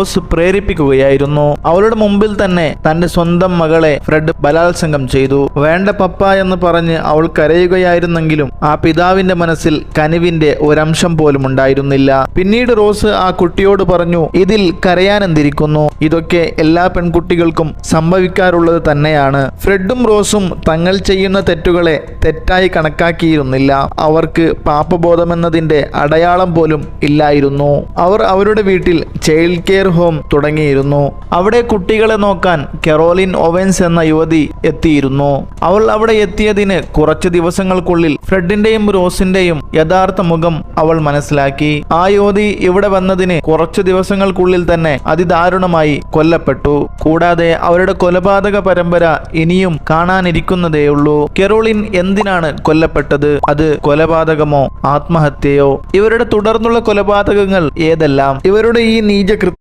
Rose പ്രേരിപ്പിക്കുകയായിരുന്നു. അവളുടെ മുമ്പിൽ തന്നെ തന്റെ സ്വന്തം മകളെ ഫ്രെഡ് ബലാത്സംഗം ചെയ്തു. വേണ്ട പപ്പ എന്ന് പറഞ്ഞ് അവൾ കരയുകയായിരുന്നെങ്കിലും ആ പിതാവിന്റെ മനസ്സിൽ കനിവിന്റെ ഒരംശം പോലും ഉണ്ടായിരുന്നില്ല. പിന്നീട് റോസ് ആ കുട്ടിയോട് പറഞ്ഞു ഇതിൽ കരയാനെന്തിരിക്കുന്നു ഇതൊക്കെ എല്ലാ പെൺകുട്ടികൾക്കും സംഭവിക്കാറുള്ളത് തന്നെയാണ് ഫ്രെഡും റോസും തങ്ങൾ ചെയ്യുന്ന തെറ്റുകളെ തെറ്റായി കണക്കാക്കിയിരുന്നില്ല. അവർക്ക് പാപബോധമെന്നതിന്റെ അടയാളം പോലും ഇല്ലായിരുന്നു. അവർ അവരുടെ വീട്ടിൽ ചൈൽഡ് കെയർ ഹോം തുടങ്ങിയിരുന്നു. അവിടെ കുട്ടികളെ നോക്കാൻ കെറോലിൻ ഒവൻസ് എന്ന യുവതി എത്തിയിരുന്നു. അവൾ അവിടെ എത്തിയതിന് കുറച്ച് ദിവസങ്ങൾക്കുള്ളിൽ ഫ്രെഡിന്റെയും റോസിന്റെയും യഥാർത്ഥ മുഖം അവൾ മനസ്സിലാക്കി. ആ യുവതി ഇവിടെ വന്നതിന് കുറച്ചു ദിവസങ്ങൾക്കുള്ളിൽ തന്നെ അതിദാരുണമായി കൊല്ലപ്പെട്ടു. കൂടാതെ അവരുടെ കൊലപാതക പരമ്പര ഇനിയും കാണാനിരിക്കുന്നതേയുള്ളൂ. കെറോളിൻ എന്തിനാണ് കൊല്ലപ്പെട്ടത്? അത് കൊലപാതകമോ? ആത്മഹത്യയോ? ഇവരുടെ തുടർന്നുള്ള കൊലപാതകങ്ങൾ ഏതെല്ലാം? ഇവരുടെ ഈ നീചകൃത്യം